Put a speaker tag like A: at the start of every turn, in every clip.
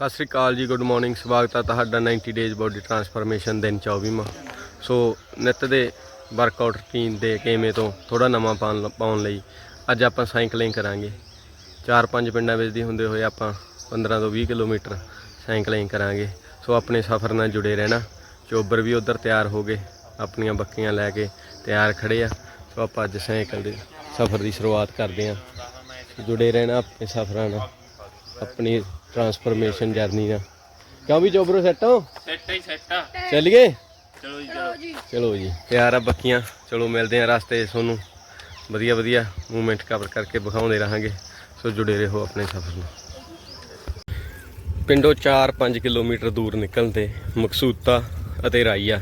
A: ਸਤਿ ਸ੍ਰੀ ਅਕਾਲ ਜੀ good morning ਸਵਾਗਤ ਹੈ ਤੁਹਾਡਾ 90 ਡੇਜ਼ ਬੋਡੀ ਟਰਾਂਸਫਰਮੇਸ਼ਨ ਦਿਨ 24ਵਾਂ ਸੋ ਨਿੱਤ ਦੇ ਵਰਕਆਊਟ ਰੂਟੀਨ ਦੇ ਕੇਮੇ ਤੋਂ ਥੋੜਾ ਨਵਾਂ ਪਾਉਣ ਪਾਉਣ ਲਈ ਅੱਜ ਆਪਾਂ ਸਾਈਕਲਿੰਗ ਕਰਾਂਗੇ। ਚਾਰ ਪੰਜ ਪਿੰਡਾਂ ਵਿੱਚ ਦੀ ਹੁੰਦੇ ਹੋਏ ਆਪਾਂ 15 ਤੋਂ 20 ਕਿਲੋਮੀਟਰ ਸਾਈਕਲਿੰਗ ਕਰਾਂਗੇ। ਸੋ ਆਪਣੇ ਸਫ਼ਰ ਨਾਲ ਜੁੜੇ ਰਹਿਣਾ। ਚੋਬਰ ਵੀ ਉਧਰ ਤਿਆਰ ਹੋ ਗਏ, ਆਪਣੀਆਂ ਬੱਕੀਆਂ ਲੈ ਕੇ ਤਿਆਰ ਖੜੇ ਆ। ਸੋ ਆਪਾਂ ਅੱਜ ਸਾਈਕਲ ਦੇ ਸਫ਼ਰ ਦੀ ਸ਼ੁਰੂਆਤ ਕਰਦੇ ਹਾਂ। ਜੁੜੇ ਰਹਿਣਾ ਆਪਣੇ ਸਫ਼ਰਾਂ ਨਾਲ, ਆਪਣੀ ਟਰਾਂਸਫਰਮੇਸ਼ਨ ਜਰਨੀ ਨਾਲ ਕਿਉਂ ਵੀ ਚੋਬਰੋ ਸੈੱਟ ਹੋ?
B: ਸੈੱਟ ਹੀ ਸੈੱਟ ਆ।
A: ਚੱਲੀਏ?
B: ਚਲੋ ਜੀ ਚਲੋ।
A: ਚਲੋ ਜੀ। ਤਿਆਰ ਆ ਬੱਕੀਆਂ। ਚਲੋ ਮਿਲਦੇ ਆ ਰਸਤੇ ਤੁਹਾਨੂੰ। ਵਧੀਆ ਵਧੀਆ ਮੂਵਮੈਂਟ ਕਵਰ ਕਰਕੇ ਵਿਖਾਉਂਦੇ ਰਹਾਂਗੇ। ਸੋ ਜੁੜੇ ਰਹੋ ਆਪਣੇ ਸਫ਼ਰ ਨਾਲ ਪਿੰਡੋਂ 4-5 ਕਿਲੋਮੀਟਰ ਦੂਰ ਨਿਕਲਣ ਤੇ ਮਕਸੂਤਾ ਅਤੇ ਰਾਈਆ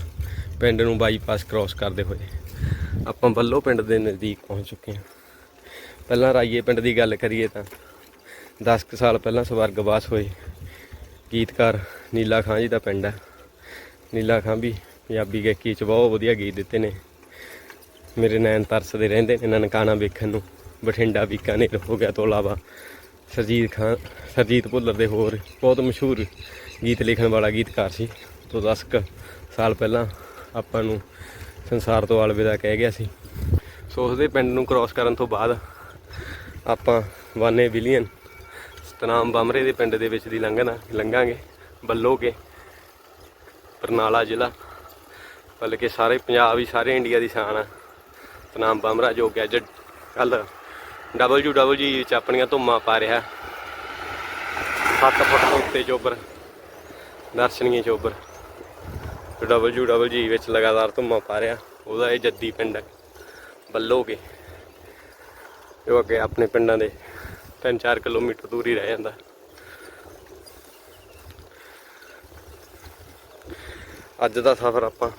A: ਪਿੰਡ ਨੂੰ ਬਾਈਪਾਸ ਕ੍ਰਾਸ ਕਰਦੇ ਹੋਏ। ਆਪਾਂ ਬੱਲੋ ਪਿੰਡ ਦੇ ਨਜ਼ਦੀਕ ਪਹੁੰਚ ਚੁੱਕੇ ਹਾਂ। ਪਹਿਲਾਂ ਰਾਈਏ ਪਿੰਡ ਦੀ ਗੱਲ ਕਰੀਏ ਤਾਂ 10 ਕੁ ਸਾਲ ਪਹਿਲਾਂ ਸਵਰਗਵਾਸ ਹੋਏ। ਗੀਤਕਾਰ ਨੀਲਾ ਖਾਂ ਜੀ ਦਾ ਪਿੰਡ ਹੈ। ਨੀਲਾ ਖਾਂ ਵੀ ਪੰਜਾਬੀ ਗਾਇਕੀ ਚ ਬਹੁਤ ਵਧੀਆ ਗੀਤ ਦਿੱਤੇ ਨੇ। ਮੇਰੇ ਨੈਣ ਤਰਸਦੇ ਰਹਿੰਦੇ ਨੇ ਨਨਕਾਣਾ ਵੇਖਣ ਨੂੰ। ਬਠਿੰਡਾ ਬੀਕਾਨੇਰ ਹੋ ਗਿਆ ਤੋਂ ਇਲਾਵਾ। ਸਰਜੀਤ ਖਾਨ ਸਰਜੀਤ ਭੁੱਲਰ ਦੇ ਹੋਰ ਬਹੁਤ ਮਸ਼ਹੂਰ ਗੀਤ ਲਿਖਣ ਵਾਲਾ ਗੀਤਕਾਰ ਸੀ। ਤੋਂ 10 ਕੁ ਸਾਲ ਪਹਿਲਾਂ ਆਪਾਂ ਨੂੰ ਸੰਸਾਰ ਤੋਂ ਅਲਵਿਦਾ ਕਹਿ ਗਿਆ ਸੀ। ਸੋ ਉਸਦੇ ਪਿੰਡ ਨੂੰ ਕ੍ਰਾਸ ਕਰਨ ਤੋਂ ਬਾਅਦ ਆਪਾਂ ਵਾਨੇ ਵਿਲੀਅਨ ਤਨਾਮ ਬਾਮਰੇ ਦੇ ਪਿੰਡ ਦੇ ਵਿੱਚ ਦੀ ਲੰਘਣਾ, ਲੰਘਾਂਗੇ, ਬੱਲੋਗੇ, ਬਰਨਾਲਾ ਜ਼ਿਲ੍ਹਾ, ਬਲਕਿ ਸਾਰੇ ਪੰਜਾਬ ਹੀ, ਸਾਰੇ ਇੰਡੀਆ ਦੀ ਸ਼ਾਨ ਆ। ਤਨਾਮ ਬਾਮਰਾ ਜੋ ਗੈਜਟ ਕੱਲ WWG ਵਿੱਚ ਆਪਣੀਆਂ ਧੁੰਮਾਂ ਪਾ ਰਿਹਾ। 7 ਫੁੱਟ ਤੋਂ ਉੱਤੇ ਚੋਬਰ, ਦਰਸ਼ਨੀਏ ਚੋਬਰ। WWG ਵਿੱਚ ਲਗਾਤਾਰ ਧੁੰਮਾਂ ਪਾ ਰਿਹਾ। ਉਹਦਾ ਇਹ ਜੱਦੀ ਪਿੰਡ ਹੈ ਬੱਲੋਗੇ। ਜੋ ਅੱਗੇ ਆਪਣੇ ਪਿੰਡਾਂ ਦੇ 3-4 ਕਿਲੋਮੀਟਰ ਦੂਰ ਹੀ ਰਹਿ ਜਾਂਦਾ। ਅੱਜ ਦਾ ਸਫ਼ਰ ਆਪਾਂ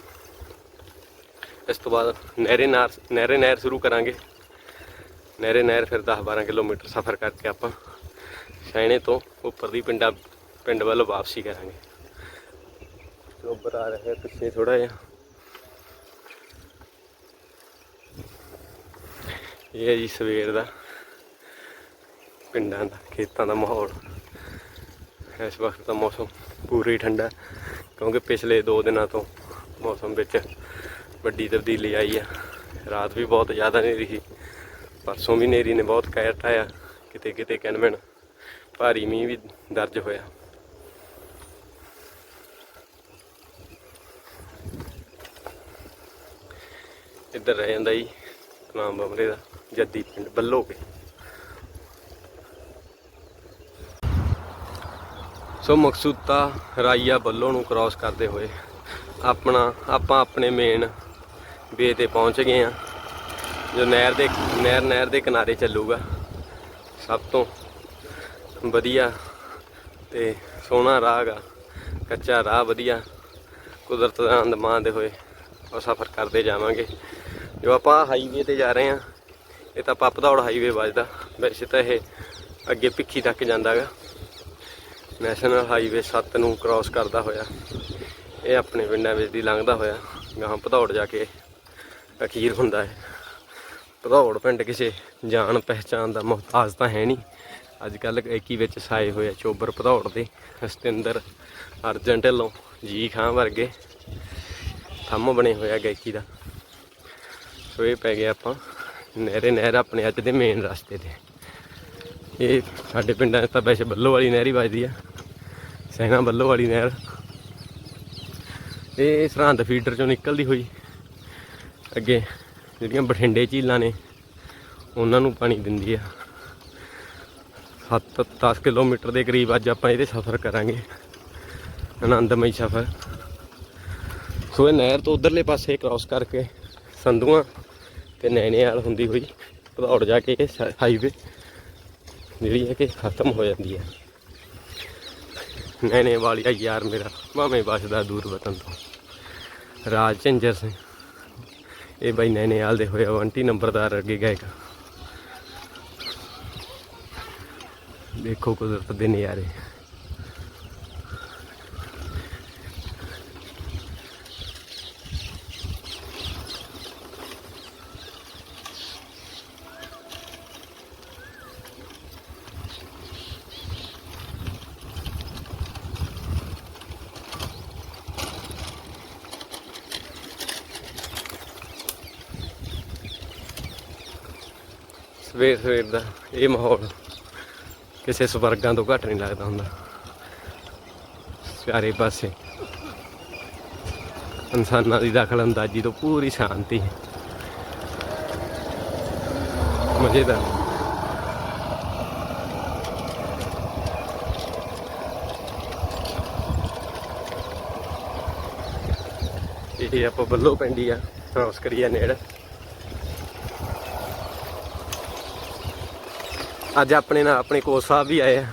A: ਇਸ ਤੋਂ ਬਾਅਦ ਨਹਿਰੇ ਨਾਰ ਨਹਿਰੇ ਨਹਿਰ ਸ਼ੁਰੂ ਕਰਾਂਗੇ। ਨਹਿਰੇ ਨਹਿਰ ਫਿਰ 10-12 ਕਿਲੋਮੀਟਰ ਸਫ਼ਰ ਕਰਕੇ ਆਪਾਂ ਸ਼ੈਣੇ ਤੋਂ ਉੱਪਰ ਦੀ ਪਿੰਡਾਂ ਪਿੰਡ ਵੱਲ ਵਾਪਸੀ ਕਰਾਂਗੇ। ਚੋਬਰ ਆ ਰਿਹਾ ਪਿੱਛੇ ਥੋੜਾ ਜਿਹਾ। ਇਹ ਹੈ ਜੀ ਸਵੇਰ ਦਾ ਪਿੰਡਾਂ ਦਾ, ਖੇਤਾਂ ਦਾ ਮਾਹੌਲ। ਇਸ ਵਕਤ ਤਾਂ ਮੌਸਮ ਪੂਰਾ ਹੀ ਠੰਡਾ ਕਿਉਂਕਿ ਪਿਛਲੇ 2 ਦਿਨਾਂ ਤੋਂ ਮੌਸਮ ਵਿੱਚ ਵੱਡੀ ਤਬਦੀਲੀ ਆਈ ਆ। ਰਾਤ ਵੀ ਬਹੁਤ ਜ਼ਿਆਦਾ ਹਨੇਰੀ ਸੀ, ਪਰਸੋਂ ਵੀ ਹਨੇਰੀ ਨੇ ਬਹੁਤ ਕਹਿਰ ਢਾਇਆ ਕਿਤੇ ਕਿਤੇ ਕਿਨਮਣ ਭਾਰੀ ਮੀਂਹ ਵੀ ਦਰਜ ਹੋਇਆ। ਇੱਧਰ ਰਹਿ ਜਾਂਦਾ ਜੀ ਨਾਮ ਬਮਰੇ ਦਾ ਜੱਦੀ ਪਿੰਡ ਬੱਲੋਗੇ। ਸੋ ਮਕਸੂਤਾ ਰਾਈਆ ਬੱਲੋ ਨੂੰ ਕ੍ਰਾਸ ਕਰਦੇ ਹੋਏ ਆਪਣਾ, ਆਪਾਂ ਆਪਣੇ ਮੇਨ ਵੇ ਤੇ ਪਹੁੰਚ ਗਏ ਆ ਜੋ ਨਹਿਰ ਦੇ, ਨਹਿਰ ਨਹਿਰ ਦੇ ਕਿਨਾਰੇ ਚੱਲੂਗਾ। ਸਭ ਤੋਂ ਵਧੀਆ ਤੇ ਸੋਹਣਾ ਰਾਹ ਗਾ। ਕੱਚਾ ਰਾਹ ਵਧੀਆ। ਕੁਦਰਤ ਦਾ ਆਨੰਦ ਮਾਣਦੇ ਹੋਏ ਉਹ ਸਫ਼ਰ ਕਰਦੇ ਜਾਵਾਂਗੇ। ਜੋ ਆਪਾਂ ਹਾਈਵੇ ਤੇ ਜਾ ਰਹੇ ਆ ਇਹ ਤਾਂ ਪਪਦੌੜ ਹਾਈਵੇ ਵੱਜਦਾ। ਵੈਸੇ ਤਾਂ ਇਹ ਅੱਗੇ ਭਿੱਖੀ ਤੱਕ ਜਾਂਦਾ ਗਾ। ਨੈਸ਼ਨਲ ਹਾਈਵੇ 7 ਨੂੰ ਕ੍ਰਾਸ ਕਰਦਾ ਹੋਇਆ। ਇਹ ਆਪਣੇ ਪਿੰਡਾਂ ਵਿੱਚ ਦੀ ਲੰਘਦਾ ਹੋਇਆ। ਗਾਂ ਭਦੌੜ ਜਾ ਕੇ ਅਖੀਰ ਹੁੰਦਾ ਹੈ। ਭਦੌੜ ਪਿੰਡ ਕਿਸੇ ਜਾਣ ਪਹਿਚਾਨ ਦਾ ਮੁਹਤਾਜ ਤਾਂ ਹੈ ਨਹੀਂ। ਅੱਜ ਕੱਲ ਏਕੀ ਵਿੱਚ ਸਾਏ ਹੋਏ ਚੋਬਰ ਭਦੌੜ ਦੇ ਸਤਿੰਦਰ ਅਰਜਨ ਢਿੱਲੋਂ, ਜੀ ਖਾਂ ਵਰਗੇ। ਥੰਮ ਬਣੇ ਹੋਇਆ ਗਾਇਕੀ ਦਾ। ਸੋ ਇਹ ਪੈ ਗਿਆ ਆਪਾਂ। ਨਹਿਰੇ ਨਹਿਰ ਆਪਣੇ ਅੱਜ ਦੇ ਮੇਨ ਰਸਤੇ ਤੇ। ਇਹ ਸਾਡੇ ਪਿੰਡਾਂ 'ਚ ਤਾਂ ਵੈਸੇ ਬੱਲੋ ਵਾਲੀ ਨਹਿਰ ਹੀ ਵੱਜਦੀ ਆ, ਸੈਨਾ ਬੱਲੋ ਵਾਲੀ ਨਹਿਰ। ਇਹ ਸਰਹੰਦ ਫੀਡਰ ਚੋਂ ਨਿਕਲਦੀ ਹੋਈ, ਅੱਗੇ ਜਿਹੜੀਆਂ ਬਠਿੰਡੇ ਝੀਲਾਂ ਨੇ, ਉਹਨਾਂ ਨੂੰ ਪਾਣੀ ਦਿੰਦੀ ਆ। 7-10 ਕਿਲੋਮੀਟਰ ਦੇ ਕਰੀਬ ਅੱਜ ਆਪਾਂ ਇਹਦੇ ਸਫ਼ਰ ਕਰਾਂਗੇ, ਆਨੰਦਮਈ ਸਫ਼ਰ। ਸੋ ਇਹ ਨਹਿਰ ਤੋਂ ਉਧਰਲੇ ਪਾਸੇ ਕ੍ਰਾਸ ਕਰਕੇ ਸੰਧੂਆਂ ਤੇ ਨੈਣੇਵਾਲ ਹੁੰਦੀ ਹੋਈ, ਭਦੌੜ ਜਾ ਕੇ ਹਾਈਵੇ ਜਿਹੜੀ ਹੈ ਕਿ ਖਤਮ ਹੋ ਜਾਂਦੀ ਹੈ। ਨੈਣੇ ਵਾਲੀਆ ਯਾਰ ਮੇਰਾ, ਭਾਵੇਂ ਬਸਦਾ ਦੂਰ ਵਤਨ ਤੋਂ। ਰਾਜ ਝੰਜਰ ਸਿੰਘ, ਇਹ ਬਾਈ ਨੈਣੇਵਾਲ ਦੇ ਹੋਏ ਅਵੰਟੀ ਨੰਬਰਦਾਰ ਅੱਗੇ ਗਾਇਕ। ਦੇਖੋ ਕੁਦਰਤ ਦੇ ਨਜ਼ਾਰੇ। ਸਵੇਰ ਸਵੇਰ ਦਾ, ਇਹ ਮਾਹੌਲ ਕਿਸੇ ਸਵਰਗਾਂ ਤੋਂ ਘੱਟ ਨਹੀਂ ਲੱਗਦਾ ਹੁੰਦਾ। ਚਾਰੇ ਪਾਸੇ, ਇਨਸਾਨਾਂ ਦੀ ਦਖਲ ਅੰਦਾਜ਼ੀ ਤੋਂ ਪੂਰੀ ਸ਼ਾਂਤੀ। ਮਜ਼ੇਦਾਰ। ਇਹ ਆਪਾਂ ਬੱਲੋ ਪਿੰਡੀ ਆ ਕ੍ਰਾਸ ਕਰੀਆ ਨੇੜੇ। ਅੱਜ ਆਪਣੇ ਨਾਲ ਆਪਣੇ ਕੋਚ ਸਾਹਿਬ ਵੀ ਆਏ ਆ।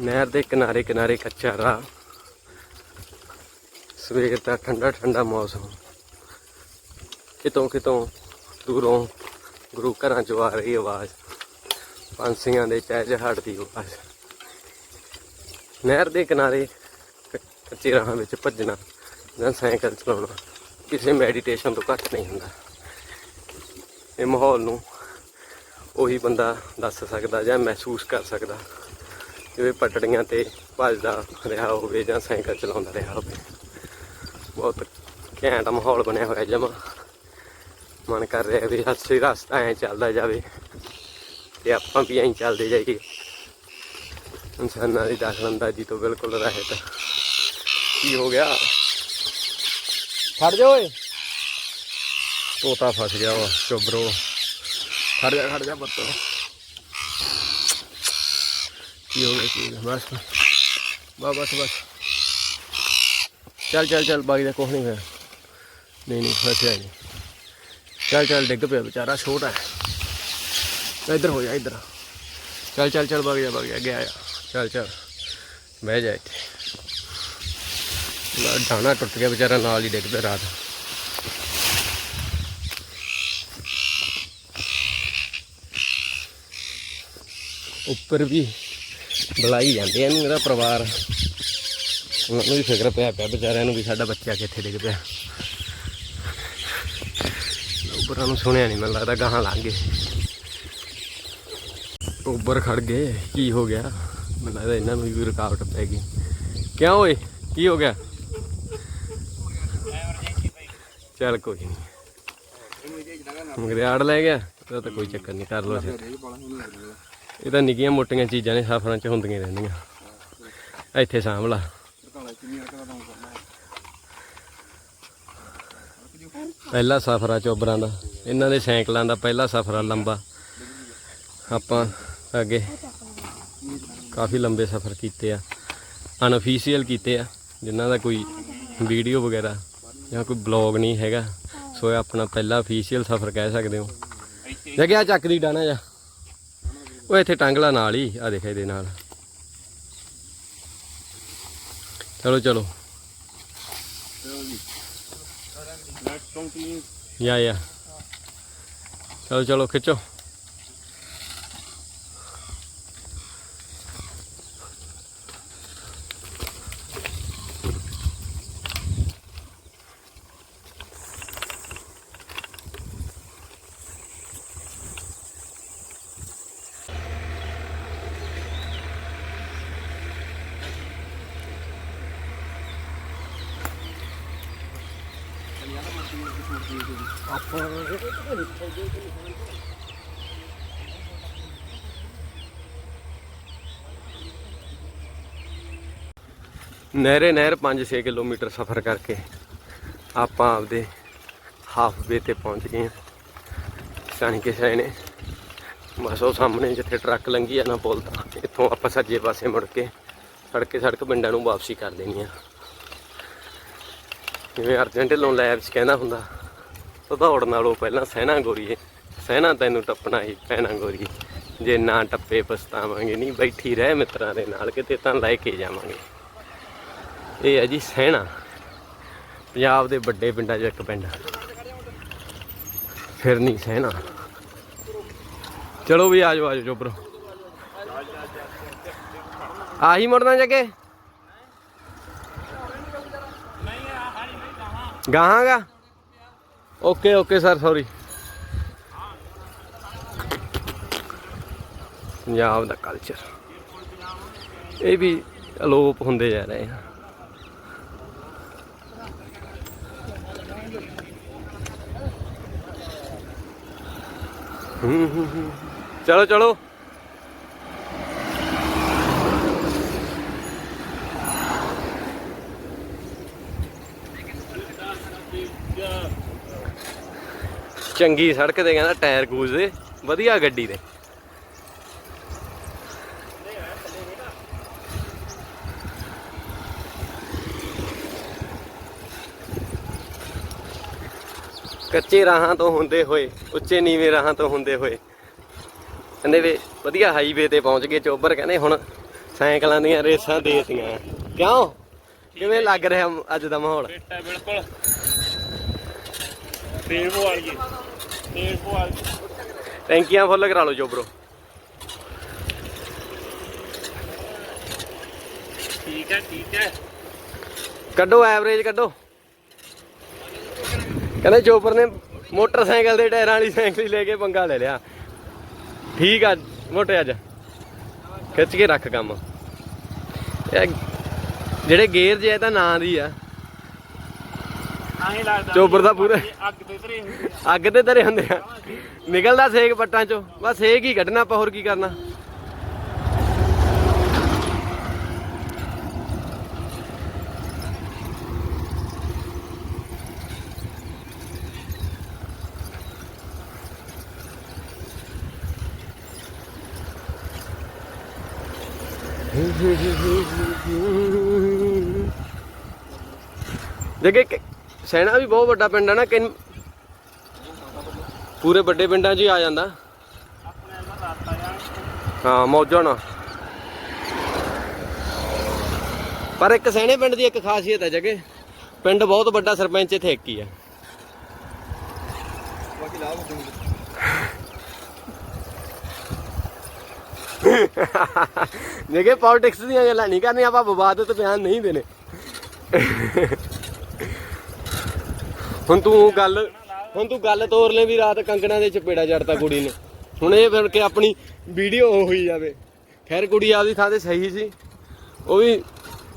A: ਨਹਿਰ ਦੇ ਕਿਨਾਰੇ ਕਿਨਾਰੇ ਕੱਚਾ ਰਾਹ। ਸਵੇਰ ਦਾ ਠੰਡਾ ਠੰਡਾ ਮੌਸਮ। ਕਿਤੋਂ ਕਿਤੋਂ ਦੂਰੋਂ ਗੁਰੂ ਘਰਾਂ ਚੋਂ ਆ ਰਹੀ ਆਵਾਜ਼। ਪੰਛੀਆਂ ਦੇ ਚਹਿਚਹਾਟ ਦੀ ਆਵਾਜ਼। ਨਹਿਰ ਦੇ ਕਿਨਾਰੇ ਕ- ਕੱਚੇ ਰਾਹਾਂ ਵਿੱਚ ਭੱਜਣਾ ਜਾਂ ਸਾਈਕਲ ਚਲਾਉਣਾ ਕਿਸੇ ਮੈਡੀਟੇਸ਼ਨ ਤੋਂ ਘੱਟ ਨਹੀਂ ਹੁੰਦਾ। ਇਹ ਮਾਹੌਲ ਨੂੰ ਉਹੀ ਬੰਦਾ ਦੱਸ ਸਕਦਾ ਜਾਂ ਮਹਿਸੂਸ ਕਰ ਸਕਦਾ ਜਿਵੇਂ ਪਟੜੀਆਂ ਤੇ ਭੱਜਦਾ ਰਿਹਾ ਹੋਵੇ ਜਾਂ ਸਾਈਕਲ ਚਲਾਉਂਦਾ ਰਿਹਾ ਹੋਵੇ। ਬਹੁਤ ਘੈਂਟ ਮਾਹੌਲ ਬਣਿਆ ਹੋਇਆ ਜਮਾ। ਮਨ ਕਰ ਰਿਹਾ ਵੀ ਹੱਸੀ ਰਸਤਾ ਐ ਚੱਲਦਾ ਜਾਵੇ ਤੇ ਆਪਾਂ ਵੀ ਐਂ ਚੱਲਦੇ ਜਾਈਏ। ਇਨਸਾਨਾਂ ਦੀ ਦਖਲਅੰਦਾਜ਼ੀ ਤੋਂ ਬਿਲਕੁਲ ਰਹਿਤ। ਕੀ ਹੋ ਗਿਆ? ਖੜ ਜਾ ਓਏ। ਤੋਤਾ ਫਸ ਗਿਆ ਵਾ ਚੋਬਰੋ ਖੜ ਜਾ ਖੜ ਜਾ ਬੱਤੋ ਕੀ ਹੋ ਗਿਆ ਕੀ? ਬਸ ਬਸ ਬਸ ਬਸ। ਚੱਲ ਚੱਲ ਚੱਲ ਬਾਗੀ ਦਾ ਕੁਛ ਨਹੀਂ ਹੋਇਆ। ਨਹੀਂ ਨਹੀਂ ਫਸਿਆ ਨਹੀਂ ਚੱਲ ਚੱਲ, ਡਿੱਗ ਪਿਆ ਵਿਚਾਰਾ, ਛੋਟਾ ਹੈ। ਇੱਧਰ ਹੋ ਜਾ, ਇੱਧਰ। ਚੱਲ ਚੱਲ ਚੱਲ, ਵਗ ਜਾ ਵਗ ਜਾ ਗਿਆ ਆ ਚੱਲ ਚੱਲ, ਬਹਿ ਜਾ ਇੱਥੇ। ਲਾ ਡਾਣਾ ਟੁੱਟ ਗਿਆ ਵਿਚਾਰਾ, ਨਾਲ ਹੀ ਡਿੱਗ ਪਿਆ ਰਾਤ। ਉੱਪਰ ਵੀ ਬੁਲਾਈ ਜਾਂਦੇ ਆ ਇਹਨੂੰ, ਇਹਦਾ ਪਰਿਵਾਰ। ਉਹਨਾਂ ਨੂੰ ਵੀ ਫਿਕਰ ਪਿਆ ਪਿਆ ਵਿਚਾਰਿਆਂ ਨੂੰ ਵੀ ਸਾਡਾ ਬੱਚਾ ਕਿੱਥੇ ਡਿੱਗ ਪਿਆ। ਉੱਪਰਾਂ ਨੂੰ ਸੁਣਿਆ ਨਹੀਂ ਮੈਨੂੰ ਲੱਗਦਾ ਗਾਹਾਂ ਲੰਘ ਗਏ। ਉੱਪਰ ਖੜ ਗਏ, ਕੀ ਹੋ ਗਿਆ? ਮੈਨੂੰ ਲੱਗਦਾ ਇਹਨਾਂ ਨੂੰ ਵੀ ਰੁਕਾਵਟ ਪੈ ਗਈ। ਕਿਉਂ ਓਏ, ਕੀ ਹੋ ਗਿਆ? ਚੱਲ ਕੋਈ ਨਹੀਂ ਮਗਰਿਆੜ ਲੈ ਗਿਆ ਉਹ ਤਾਂ ਕੋਈ ਚੱਕਰ ਨਹੀਂ ਕਰ ਲੋ ਇਹ ਤਾਂ ਨਿੱਕੀਆਂ ਮੋਟੀਆਂ ਚੀਜ਼ਾਂ ਨੇ ਸਫਰਾਂ 'ਚ ਹੁੰਦੀਆਂ ਰਹਿੰਦੀਆਂ। ਇੱਥੇ ਸਾਂਭ ਲਾ। ਪਹਿਲਾ ਸਫ਼ਰ ਆ ਚੋਬਰਾਂ ਦਾ। ਇਹਨਾਂ ਦੇ ਸਾਈਕਲਾਂ ਦਾ ਪਹਿਲਾ ਸਫ਼ਰ ਆ ਲੰਬਾ। ਆਪਾਂ ਅੱਗੇ ਕਾਫੀ ਲੰਬੇ ਸਫ਼ਰ ਕੀਤੇ ਆ। ਅਨਅਫੀਸ਼ੀਅਲ ਕੀਤੇ ਆ, ਜਿਨ੍ਹਾਂ ਦਾ ਕੋਈ ਵੀਡੀਓ ਵਗੈਰਾ ਜਾਂ ਕੋਈ ਬਲੌਗ ਨਹੀਂ ਹੈਗਾ। ਸੋ ਇਹ ਆਪਣਾ ਪਹਿਲਾ ਅਫੀਸ਼ੀਅਲ ਸਫ਼ਰ ਕਹਿ ਸਕਦੇ ਹੋ। ਜਗਿਆ ਚੱਕ ਦੀ ਡਾਣਾ ਜਾ। ਉਹ ਇੱਥੇ ਟਾਂਗਲਾ ਨਾਲ ਹੀ ਆ ਦੇਖ ਦੇ ਨਾਲ। ਚਲੋ ਚਲੋ।
B: કંપની
A: યા યા ચલો ચલો ખેંચો. ਨਹਿਰੇ ਨਹਿਰ 5-6 ਕਿਲੋਮੀਟਰ ਸਫ਼ਰ ਕਰਕੇ ਆਪਾਂ ਆਪਦੇ ਹਾਫਵੇ ਤੇ ਪਹੁੰਚ ਗਏ ਹਾਂ। ਸਾਣੀ ਕਿਸੇ ਨੇ, ਬਸ ਉਹ ਸਾਹਮਣੇ ਜਿੱਥੇ ਟਰੱਕ ਲੰਘੀ ਆ ਨਾ ਪੁਲ ਤਾਂ, ਇੱਥੋਂ ਆਪਾਂ ਸੱਜੇ ਪਾਸੇ ਮੁੜ ਕੇ ਸੜਕੇ ਸੜਕ ਪਿੰਡਾਂ ਨੂੰ ਵਾਪਸੀ ਕਰ ਦੇਣੀ ਆ। ਜਿਵੇਂ ਅਰਜੈਂਟ ਢਿੱਲੋਂ ਲੈਬ ਕਹਿੰਦਾ ਹੁੰਦਾ ਦੌੜ ਨਾਲੋਂ ਪਹਿਲਾਂ ਸਹਿਣਾ ਗੋਰੀਏ। ਸਹਿਣਾ ਤੈਨੂੰ ਟੱਪਣਾ ਹੀ ਪੈਣਾ ਗੋਰੀਏ। ਜੇ ਨਾ ਟੱਪੇ ਪਛਤਾਵਾਂਗੇ, ਨਹੀਂ ਬੈਠੀ ਰਹਿ ਮਿੱਤਰਾਂ ਦੇ ਨਾਲ, ਕਿਤੇ ਤਾਂ ਲੈ ਕੇ ਜਾਵਾਂਗੇ। ਇਹ ਹੈ ਜੀ ਸਹਿਣਾ। ਪੰਜਾਬ ਦੇ ਵੱਡੇ ਪਿੰਡਾਂ 'ਚ ਇੱਕ ਪਿੰਡ। ਫਿਰ ਨਹੀਂ ਸਹਿਣਾ। ਚਲੋ ਵੀ ਆਜੋ ਆਜੋ ਚੋਬਰੋ ਆਹੀ ਮੁੜਨਾ ਜਗੇ
B: ਨਹੀਂ
A: ਗਾਹਾਂਗਾ okay okay sir sorry Punjab ਦਾ ਕਲਚਰ ਇਹ ਵੀ ਅਲੋਪ ਹੁੰਦੇ ਜਾ ਰਹੇ ਆ। ਚਲੋ ਚਲੋ। ਚੰਗੀ ਸੜਕ ਤੇ ਕਹਿੰਦਾ ਟਾਇਰ ਗੂਜਦੇ ਵਧੀਆ ਗੱਡੀ ਦੇ। ਕੱਚੇ ਰਾਹਾਂ ਤੋਂ ਹੁੰਦੇ ਹੋਏ, ਉੱਚੇ ਨੀਵੇਂ ਰਾਹਾਂ ਤੋਂ ਹੁੰਦੇ ਹੋਏ। ਕਹਿੰਦੇ ਵੀ ਵਧੀਆ ਹਾਈਵੇ ਤੇ ਪਹੁੰਚ ਗਏ ਚੋਬਰ, ਕਹਿੰਦੇ ਹੁਣ ਸਾਈਕਲਾਂ ਦੀਆਂ ਰੇਸਾਂ ਦੇਤੀਆਂ। ਕਿਉਂ? ਕਿਵੇਂ ਲੱਗ ਰਿਹਾ ਅੱਜ ਦਾ ਮਾਹੌਲ?
B: ਫਿੱਟ ਹੈ ਬਿਲਕੁਲ ਤੇਲ
A: ਟੈਂਕੀਆਂ ਫੁੱਲ ਕਰਾ ਲਓ ਚੋਬਰੋ
B: ਠੀਕ ਹੈ ਠੀਕ ਹੈ।
A: ਕੱਢੋ ਐਵਰੇਜ ਕੱਢੋ। ਕਹਿੰਦੇ ਚੋਪਰ ਨੇ ਮੋਟਰਸਾਈਕਲ ਦੇ ਟਾਇਰਾਂ ਵਾਲੀ ਸਾਈਕਲ ਹੀ ਲੈ ਕੇ ਪੰਗਾ ਲੈ ਲਿਆ। ਠੀਕ ਆ ਮੋਟੇ ਅੱਜ। ਖਿੱਚ ਕੇ ਰੱਖ ਕੰਮ। ਜਿਹੜੇ ਗੇਅਰ ਜੇ ਤਾਂ ਨਾਂ ਦੀ ਆ।
B: ਐਂ ਲੱਗਦਾ
A: ਚੋਬਰ ਦਾ ਪੂਰਾ-
B: ਅੱਗ ਤੇ ਧਰੇ ਹੁੰਦੇ
A: ਅੱਗ ਤੇ ਧਰੇ ਹੁੰਦੇ ਆ। ਨਿਕਲਦਾ ਸੇਕ ਪੱਟਾਂ ਚੋਂ। ਬਸ ਸੇਕ ਹੀ ਕੱਢਣਾ ਆਪਾਂ ਹੋਰ ਕੀ ਕਰਨਾ? ਜਗੇ ਸੈਣਾ ਵੀ ਬਹੁਤ ਵੱਡਾ ਪਿੰਡ ਆ ਨਾ ਕਿ ਪੂਰੇ ਵੱਡੇ ਪਿੰਡਾਂ 'ਚ ਹੀ ਆ ਜਾਂਦਾ। ਹਾਂ ਮੌਜਾਂ ਨਾ ਪਰ ਇੱਕ ਸੈਣੇ ਪਿੰਡ ਦੀ ਇੱਕ ਖਾਸੀਅਤ ਹੈ ਜਗੇ। ਪਿੰਡ ਬਹੁਤ ਵੱਡਾ ਸਰਪੰਚ ਇੱਥੇ ਇੱਕ ਹੀ ਆ। ਜਗੇ ਪੋਲਿਟਿਕਸ ਦੀਆਂ ਗੱਲਾਂ ਨਹੀਂ ਕਰਨੀਆਂ ਆਪਾਂ ਵਿਵਾਦਤ ਬਿਆਨ ਨਹੀਂ ਦੇਣੇ। ਹੁਣ ਤੂੰ ਗੱਲ ਹੁਣ ਤੂੰ ਗੱਲ ਤੋਰ ਲੈ ਵੀ ਰਾਤ ਕੰਕਣਾ ਦੇ ਚਪੇੜਾ ਜੜਤਾ ਕੁੜੀ ਨੇ। ਹੁਣ ਇਹ ਫਿਰ ਕੇ ਆਪਣੀ ਵੀਡੀਓ ਹੋਈ ਜਾਵੇ। ਖੈਰ ਕੁੜੀ ਆਪਦੀ ਥਾਂ ਤੇ ਸਹੀ ਸੀ। ਉਹ ਵੀ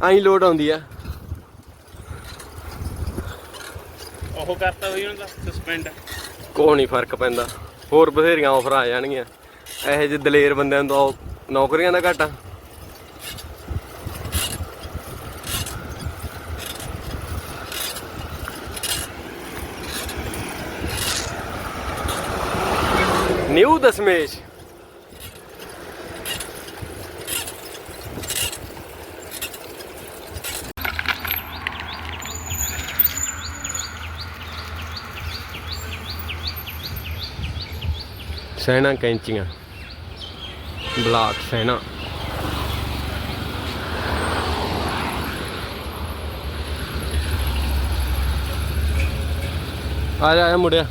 A: ਐਂ ਲੋਡ ਆਉਂਦੀ ਆ।
B: ਉਹ ਕਰਤਾ ਹੋਈ ਉਹਨਾਂ ਦਾ ਸਸਪੈਂਡ
A: ਕੋਈ ਨਹੀਂ ਫ਼ਰਕ ਪੈਂਦਾ। ਹੋਰ ਬਥੇਰੀਆਂ ਆਫਰ ਆ ਜਾਣਗੀਆਂ। ਇਹੋ ਜਿਹੇ ਦਲੇਰ ਬੰਦਿਆਂ ਨੂੰ ਤਾਂ ਨੌਕਰੀਆਂ ਦਾ ਘਾਟਾ। ਨਿਊ ਦਸਮੇਸ਼ ਸੈਨਾ ਕੈਂਚੀਆਂ ਬਲਾਕ ਸੈਨਾ ਆ ਜਾ ਆ ਮੁੜਿਆ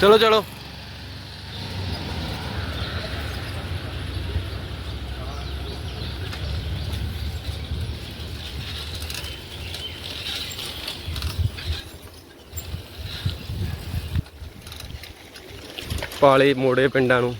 A: ਚਲੋ ਚਲੋ ਪਾਲੇ ਮੋੜੇ ਪਿੰਡਾਂ ਨੂੰ।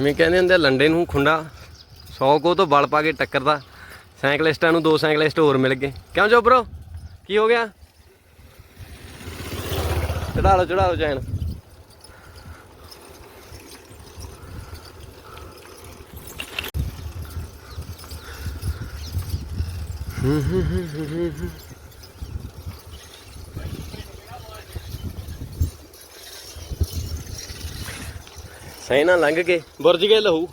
A: ਜਿਵੇਂ ਕਹਿੰਦੇ ਹੁੰਦੇ ਲੰਡੇ ਨੂੰ ਖੁੰਡਾ 100 ਕੋ ਤੋਂ ਬਲ ਪਾ ਕੇ ਟੱਕਰਦਾ ਸਾਈਕਲਿਸਟਾਂ ਨੂੰ ਦੋ ਸਾਈਕਲਿਸਟ ਹੋਰ ਮਿਲ ਗਏ। ਕਿਉਂ ਜੋ ਬ్రో ਕੀ ਹੋ ਗਿਆ? ਚੜਾ ਲਓ ਚੜਾ ਲਓ ਚੈਨ। ਹੂੰ। ਨਾ ਲੰਘ ਕੇ। ਬੁਰਜ ਗਏ ਲਹੂ।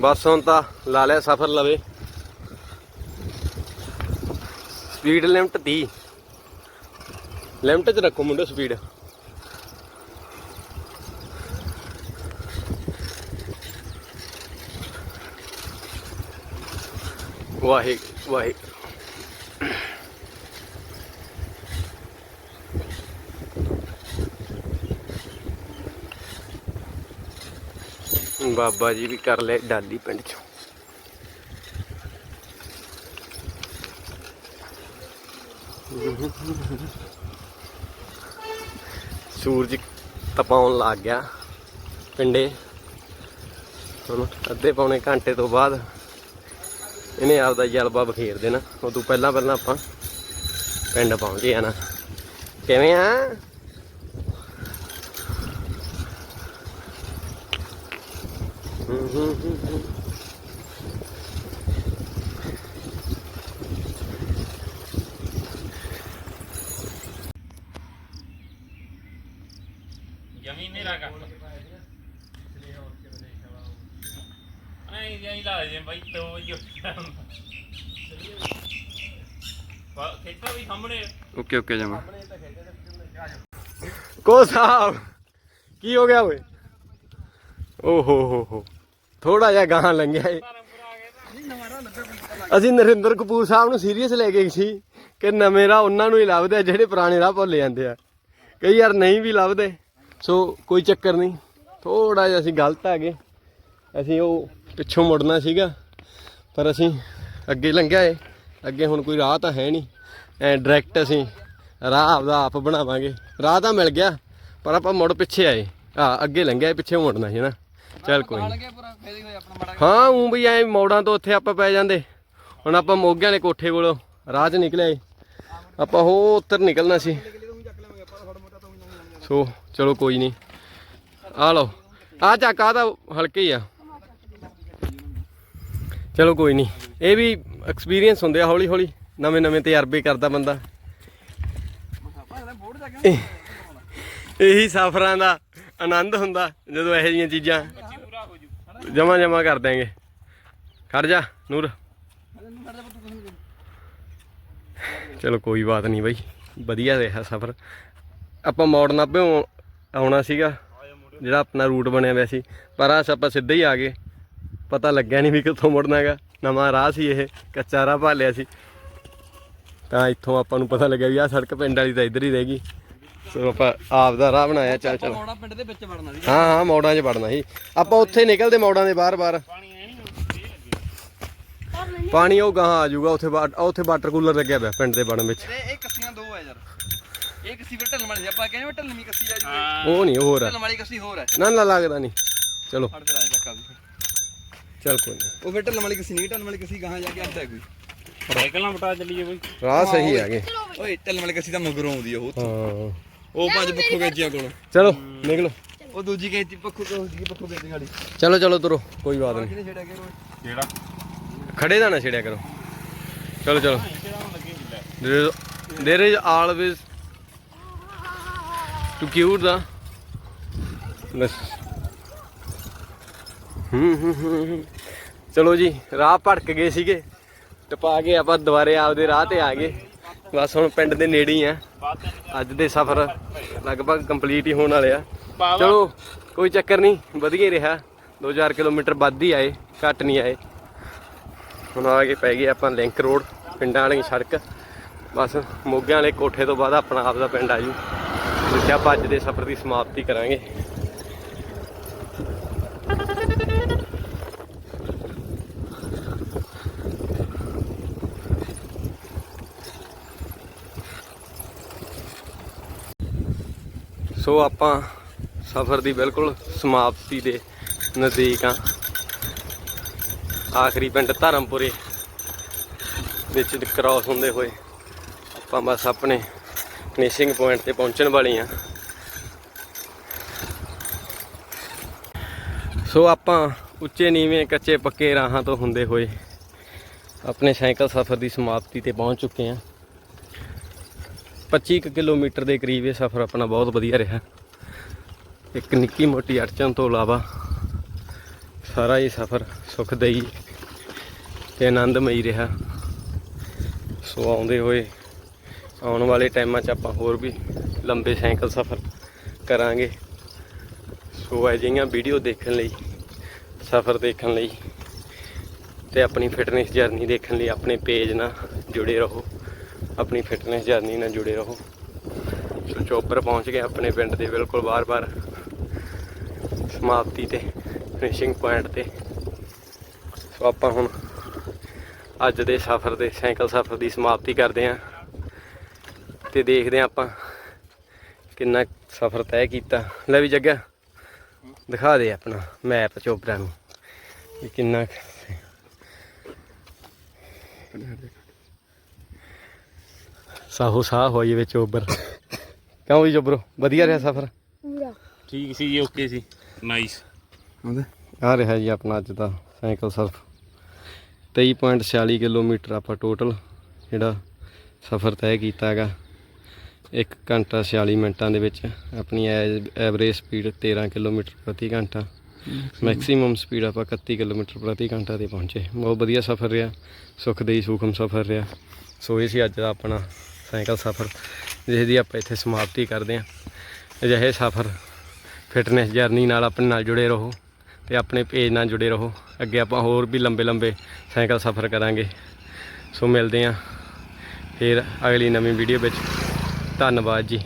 A: ਬਸ ਹੁਣ ਤਾਂ ਲਾ ਲਿਆ ਸਫ਼ਰ ਲਵੇ। ਸਪੀਡ ਲਿਮਟ 30 ਲਿਮਟ 'ਚ ਰੱਖੋ ਮੁੰਡੇ ਸਪੀਡ। ਵਾਹਿ ਵਾਹਿ ਬਾਬਾ ਜੀ ਵੀ ਕਰ ਲਏ ਡਾਲੀ ਪਿੰਡ ਚੋਂ। ਸੂਰਜ ਤਪਾਉਣ ਲੱਗ ਗਿਆ ਪਿੰਡੇ। ਹੁਣ ਅੱਧੇ ਪੌਣੇ ਘੰਟੇ ਤੋਂ ਬਾਅਦ ਇਹਨੇ ਆਪਦਾ ਜਲਵਾ ਬਖੇਰ ਦੇਣਾ। ਉਹ ਤੋਂ ਪਹਿਲਾਂ ਪਹਿਲਾਂ ਆਪਾਂ ਪਿੰਡ ਪਹੁੰਚ ਨਾ। ਕਿਵੇਂ ਆ ਹੂੰ ਹੂੰ ਹੂੰ ਹੂੰ।
B: ਜ਼ਮੀਨ ਨਹੀਂ ਰਗਾ ਨਹੀਂ ਜਾਈ ਲਾ ਜੇ ਬਾਈ ਤੋ ਜੋ ਵਾ ਖੇਤਾਂ ਵੀ ਸਾਹਮਣੇ
A: ਓਕੇ ਓਕੇ ਜਮਾ। ਕੋ ਸਾਹਿਬ, ਕੀ ਹੋ ਗਿਆ ਓਏ? ਓ ਹੋ ਹੋ ਹੋ। ਥੋੜਾ ਜਿਹਾ ਗਾਂ ਲੰਘਿਆ ਏ। ਅਸੀਂ ਨਰਿੰਦਰ ਕਪੂਰ ਸਾਹਿਬ ਨੂੰ ਸੀਰੀਅਸ ਲੈ ਕੇ ਸੀ ਕਿ ਨਵੇਂ ਰਾਹ ਉਹਨਾਂ ਨੂੰ ਹੀ ਲੱਭਦੇ ਆ, ਜਿਹੜੇ ਪੁਰਾਣੇ ਰਾਹ ਭੁੱਲ ਜਾਂਦੇ ਆ। ਕਈ ਯਾਰ ਨਹੀਂ ਵੀ ਲੱਭਦੇ। ਸੋ ਕੋਈ ਚੱਕਰ ਨਹੀਂ। ਥੋੜਾ ਜਿਹਾ ਅਸੀਂ ਗਲਤ ਆ ਗਏ। ਅਸੀਂ ਉਹ ਪਿੱਛੋਂ ਮੁੜਨਾ ਸੀਗਾ, ਪਰ ਅਸੀਂ ਅੱਗੇ ਲੰਘਿਆ ਏ। ਅੱਗੇ ਹੁਣ ਕੋਈ ਰਾਹ ਤਾਂ ਹੈ ਨਹੀਂ। ਐ ਡਾਇਰੈਕਟ ਅਸੀਂ ਰਾਹ ਆਪਦਾ ਆਪ ਬਣਾਵਾਂਗੇ। ਰਾਹ ਤਾਂ ਮਿਲ ਗਿਆ ਪਰ ਆਪਾਂ ਮੁੜ ਪਿੱਛੇ ਆਏ। ਆ ਅੱਗੇ ਲੰਘਿਆ ਪਿੱਛੇ ਮੁੜਨਾ ਸੀ ਨਾ ਚੱਲ ਕੋਈ ਹਾਂ ਉਂ ਵੀ ਐ ਮੋੜਾਂ ਤੋਂ ਉੱਥੇ ਆਪਾਂ ਪੈ ਜਾਂਦੇ। ਹੁਣ ਆਪਾਂ ਮੋਗਿਆਂ ਵਾਲੇ ਕੋਠੇ ਕੋਲੋਂ ਰਾਹ 'ਚ ਨਿਕਲੇ। ਆਪਾਂ ਹੋ ਉੱਤਰ ਨਿਕਲਣਾ ਸੀ। ਸੋ ਚਲੋ ਕੋਈ ਨਹੀਂ ਆ ਲਓ। ਆ ਚੱਕ ਆ ਤਾਂ ਹਲਕੇ ਹੀ ਆ। ਚਲੋ ਕੋਈ ਨਹੀਂ। ਇਹ ਵੀ ਐਕਸਪੀਰੀਅੰਸ ਹੁੰਦੇ ਆ ਹੌਲੀ ਹੌਲੀ। ਨਵੇਂ ਨਵੇਂ ਤਜਰਬੇ ਕਰਦਾ ਬੰਦਾ। ਇਹੀ ਸਫ਼ਰਾਂ ਦਾ ਆਨੰਦ ਹੁੰਦਾ, ਜਦੋਂ ਇਹੋ ਜਿਹੀਆਂ ਚੀਜ਼ਾਂ
B: ਪੂਰਾ ਹੋ
A: ਜਮਾ ਜਮਾ ਕਰ ਦਿਆਂਗੇ। ਖੜ ਜਾ, ਨੂਰ। ਚਲੋ ਕੋਈ ਬਾਤ ਨਹੀਂ ਬਾਈ, ਵਧੀਆ ਰਿਹਾ ਸਫ਼ਰ। ਆਪਾਂ ਮੋੜ ਨਾਭੇ ਆਉਣਾ ਸੀਗਾ, ਜਿਹੜਾ ਆਪਣਾ ਰੂਟ ਬਣਿਆ ਹੋਇਆ ਸੀ। ਪਰ ਆਸ ਆਪਾਂ ਸਿੱਧੇ ਹੀ ਆ ਗਏ। ਪਤਾ ਲੱਗਿਆ ਨਹੀਂ ਵੀ ਕਿੱਥੋਂ ਮੁੜਨਾ ਹੈਗਾ। ਨਵਾਂ ਰਾਹ ਸੀ ਇਹ ਕੱਚਾ ਰਾਹ ਭਾਲਿਆ ਸੀ। ਤਾਂ ਇੱਥੋਂ ਆਪਾਂ ਨੂੰ ਪਤਾ ਲੱਗਿਆ ਵੀ ਆਹ ਸੜਕ ਪਿੰਡ ਵਾਲੀ ਤਾਂ ਇੱਧਰ ਹੀ ਰਹਿ ਗਈ। ਸੋ ਆਪਾਂ ਆਪ ਦਾ ਰਾਹ ਬਣਾਇਆ ਚੱਲ ਚੱਲ।
C: ਮੋੜਾ ਪਿੰਡ ਦੇ ਵਿੱਚ ਵੜਨਾ ਸੀ
A: ਹਾਂ ਹਾਂ ਮੋੜਾਂ 'ਚ ਵੜਨਾ ਸੀ। ਆਪਾਂ ਉੱਥੇ ਨਿਕਲਦੇ ਮੋੜਾਂ ਦੇ ਬਾਹਰ-ਬਾਹਰ
B: ਪਾਣੀ
A: ਉਹ ਗਾਹਾਂ ਆ ਜਾਊਗਾ ਉੱਥੇ ਉੱਥੇ ਵਾਟਰ ਕੂਲਰ ਲੱਗਿਆ ਪਿਆ ਪਿੰਡ ਦੇ ਬਣ ਵਿੱਚ।
C: ਇਹ ਕੱਸੀਆਂ ਦੋ ਆ ਯਾਰ। ਇਹ ਕੱਸੀ ਫਿਰ ਢਲਣ ਵਾਲੀ ਆਪਾਂ ਕਹਿੰਦੇ ਵੀ ਢਲਵੀਂ ਕੱਸੀ ਆ ਜੀ
A: ਉਹ ਨਹੀਂ ਹੋਰ ਆ।
C: ਢਲਣ ਵਾਲੀ ਕੱਸੀ ਹੋਰ ਹੈ
A: ਨਾ ਨਾ ਲੱਗਦਾ ਨਹੀਂ ਚਲੋ।
C: ਫੜ ਫਿਰ ਆਇਆ ਚੱਕਾ
A: ਚੱਲ ਕੋਈ ਨਹੀਂ
C: ਉਹ ਫਿਰ ਢਲਣ ਵਾਲੀ ਕੱਸੀ ਨਹੀਂ ਢਲਣ ਵਾਲੀ ਕੱਸੀ ਗਾਹਾਂ ਜਾ ਕੇ ਅੱਡਾ ਕੋਈ।
B: ਸਾਈਕਲਾਂ ਬਟਾ ਚੱਲੀਏ ਬਈ।
A: ਰਾਹ ਸਹੀ ਆ ਗਏ।
C: ਓਏ ਢਲਣ ਵਾਲੀ ਕੱਸੀ ਤਾਂ ਮਗਰੋਂ ਆਉਂਦੀ ਆ ਉਹ
A: ਹਾਂ।
C: ਉਹ ਪੰਜ ਪੱਖੋ ਗੇਜੀਆਂ ਕੋਲ।
A: ਚਲੋ ਨਿਕਲੋ।
C: ਉਹ ਦੂਜੀ ਗੇਜੀ ਪੱਖੋ ਤੋਂ ਦੂਜੀ ਪੱਖੋ ਗੇਜੀ ਗਾੜੀ
A: ਚਲੋ ਚਲੋ ਤੁਰੋ ਕੋਈ ਬਾਤ ਨਹੀਂ।
C: ਕਿਹਨੇ ਛੇੜਿਆ
B: ਜਿਹੜਾ
A: ਖੜੇ ਦਾ ਨਾ ਛੇੜਿਆ ਕਰੋ। ਚਲੋ ਚਲੋ। there is always to cure the ਬਸ। ਚਲੋ ਜੀ ਰਾਹ ਭਟਕ ਗਏ ਸੀਗੇ ਟਪਾ ਕੇ ਆਪਾਂ ਦੁਬਾਰੇ ਆਪਦੇ ਰਾਹ ਤੇ ਆ ਗਏ। ਬਸ ਹੁਣ ਪਿੰਡ ਦੇ ਨੇੜੇ ਹੀ ਆ। ਅੱਜ ਦੇ ਸਫ਼ਰ ਲਗਭਗ ਕੰਪਲੀਟ ਹੀ ਹੋਣ ਵਾਲੇ ਆ। ਚਲੋ ਕੋਈ ਚੱਕਰ ਨਹੀਂ ਵਧੀਆ ਹੀ ਰਿਹਾ। 2000 ਕਿਲੋਮੀਟਰ ਵੱਧ ਹੀ ਆਏ ਘੱਟ ਨਹੀਂ ਆਏ। ਹੁਣ ਆ ਕੇ ਪੈ ਗਏ ਆਪਾਂ ਲਿੰਕ ਰੋਡ ਪਿੰਡਾਂ ਵਾਲੀ ਸੜਕ। ਬਸ ਮੋਗਿਆਂ ਵਾਲੇ ਕੋਠੇ ਤੋਂ ਬਾਅਦ ਆਪਣਾ ਆਪ ਦਾ ਪਿੰਡ ਆ ਜੂ। ਜਿੱਥੇ ਆਪਾਂ ਅੱਜ ਦੇ ਸਫ਼ਰ ਦੀ ਸਮਾਪਤੀ ਕਰਾਂਗੇ। ਸੋ ਆਪਾਂ ਸਫ਼ਰ ਦੀ ਬਿਲਕੁਲ ਸਮਾਪਤੀ ਦੇ ਨਜ਼ਦੀਕ ਆ ਆਖਰੀ ਪਿੰਡ ਧਰਮਪੁਰੇ ਵਿੱਚ ਕ੍ਰਾਸ ਹੁੰਦੇ ਹੋਏ ਆਪਾਂ ਬਸ ਆਪਣੇ ਫਿਨਿਸ਼ਿੰਗ ਪੁਆਇੰਟ ਤੇ ਪਹੁੰਚਣ ਵਾਲੇ ਆ ਸੋ ਆਪਾਂ ਉੱਚੇ, ਨੀਵੇਂ, ਕੱਚੇ, ਪੱਕੇ ਰਾਹਾਂ ਤੋਂ ਹੁੰਦੇ ਹੋਏ ਆਪਣੇ ਸਾਈਕਲ ਸਫ਼ਰ ਦੀ ਸਮਾਪਤੀ ਤੇ ਪਹੁੰਚ ਚੁੱਕੇ ਆ 25 ਕੁ ਕਿਲੋਮੀਟਰ ਦੇ ਕਰੀਬ ਇਹ ਸਫ਼ਰ ਆਪਣਾ ਬਹੁਤ ਵਧੀਆ ਰਿਹਾ। ਇੱਕ ਨਿੱਕੀ ਮੋਟੀ ਅੜਚਨ ਤੋਂ ਇਲਾਵਾ ਸਾਰਾ ਇਹ ਸਫ਼ਰ ਸੁਖਦਾਈ ਤੇ ਆਨੰਦਮਈ ਰਿਹਾ। ਸੋ ਆਉਂਦੇ ਹੋਏ, ਆਉਣ ਵਾਲੇ ਟਾਈਮਾਂ 'ਚ ਆਪਾਂ ਹੋਰ ਵੀ ਲੰਬੇ ਸਾਈਕਲ ਸਫ਼ਰ ਕਰਾਂਗੇ। ਸੋ ਅਜਿਹੀਆਂ ਵੀਡੀਓ ਦੇਖਣ ਲਈ, ਸਫ਼ਰ ਦੇਖਣ ਲਈ ਤੇ ਆਪਣੀ ਫਿਟਨੈਸ ਜਰਨੀ ਦੇਖਣ ਲਈ ਆਪਣੇ ਪੇਜ ਨਾਲ ਜੁੜੇ ਰਹੋ। ਆਪਣੀ ਫਿਟਨੈਸ ਜਰਨੀ ਨਾਲ ਜੁੜੇ ਰਹੋ। ਸੋ ਚੋਪਰ ਪਹੁੰਚ ਗਏ ਆਪਣੇ ਪਿੰਡ ਦੇ ਬਿਲਕੁਲ ਬਾਰ-ਬਾਰ ਸਮਾਪਤੀ ਤੇ ਫਿਨਿਸ਼ਿੰਗ ਪੁਆਇੰਟ ਤੇ। ਸੋ ਆਪਾਂ ਹੁਣ ਅੱਜ ਦੇ ਸਫ਼ਰ ਦੇ, ਸਾਈਕਲ ਸਫ਼ਰ ਦੀ ਸਮਾਪਤੀ ਕਰਦੇ ਆਂ ਤੇ ਦੇਖਦੇ ਆਂ ਆਪਾਂ ਕਿੰਨਾ ਸਫ਼ਰ ਤੈਅ ਕੀਤਾ। ਲੈ ਵੀ ਜੱਗਾ, ਦਿਖਾ ਦੇ ਆਪਣਾ ਮੈਪ ਚੋਪਰਾ ਨੂੰ ਕਿੰਨਾ ਕੁ ਸਾਹੋ ਸਾਹ ਹੋ ਜਾਵੇ ਚੋਬਰ ਕਿਉਂ ਵੀ ਚੋਬਰੋ ਵਧੀਆ ਰਿਹਾ ਸਫ਼ਰ?
B: ਠੀਕ ਸੀ ਜੀ ਓਕੇ ਸੀ। ਨਾਈਸ
A: ਆ ਰਿਹਾ ਜੀ ਆਪਣਾ ਅੱਜ ਦਾ ਸਾਈਕਲ ਸਰਫ। 23.46 ਕਿਲੋਮੀਟਰ ਆਪਾਂ ਟੋਟਲ ਜਿਹੜਾ ਸਫ਼ਰ ਤੈਅ ਕੀਤਾ ਹੈਗਾ। 1 ਘੰਟਾ 46 ਮਿੰਟਾਂ ਦੇ ਵਿੱਚ ਆਪਣੀ ਐਵਰੇਜ ਸਪੀਡ 13 ਕਿਲੋਮੀਟਰ ਪ੍ਰਤੀ ਘੰਟਾ। ਮੈਕਸਿਮਮ ਸਪੀਡ ਆਪਾਂ 31 ਕਿਲੋਮੀਟਰ ਪ੍ਰਤੀ ਘੰਟਾ ਤੇ ਪਹੁੰਚੇ। ਬਹੁਤ ਵਧੀਆ ਸਫ਼ਰ ਰਿਹਾ। ਸੁਖਦੇਈ ਸੁਖਮ ਸਫ਼ਰ ਰਿਹਾ। ਸੋ ਇਹ ਸੀ ਅੱਜ ਦਾ ਆਪਣਾ ਸਾਈਕਲ ਸਫ਼ਰ ਜਿਸ ਦੀ ਆਪਾਂ ਇੱਥੇ ਸਮਾਪਤੀ ਕਰਦੇ ਹਾਂ। ਅਜਿਹੇ ਸਫ਼ਰ ਫਿਟਨੈਸ ਜਰਨੀ ਨਾਲ ਆਪਣੇ ਨਾਲ ਜੁੜੇ ਰਹੋ ਤੇ ਆਪਣੇ ਪੇਜ ਨਾਲ ਜੁੜੇ ਰਹੋ। ਅੱਗੇ ਆਪਾਂ ਹੋਰ ਵੀ ਲੰਬੇ ਲੰਬੇ ਸਾਈਕਲ ਸਫ਼ਰ ਕਰਾਂਗੇ। ਸੋ ਮਿਲਦੇ ਹਾਂ ਫਿਰ ਅਗਲੀ ਨਵੀਂ ਵੀਡੀਓ ਵਿੱਚ। ਧੰਨਵਾਦ ਜੀ।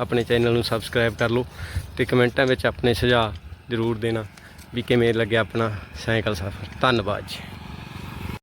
A: ਆਪਣੇ ਚੈਨਲ ਨੂੰ ਸਬਸਕ੍ਰਾਈਬ ਕਰ ਲਓ ਤੇ ਕਮੈਂਟਾਂ ਵਿੱਚ ਆਪਣੇ ਸੁਝਾਅ ਜ਼ਰੂਰ ਦੇਣਾ ਵੀ ਕਿਵੇਂ ਲੱਗਿਆ ਆਪਣਾ ਸਾਈਕਲ ਸਫ਼ਰ। ਧੰਨਵਾਦ ਜੀ।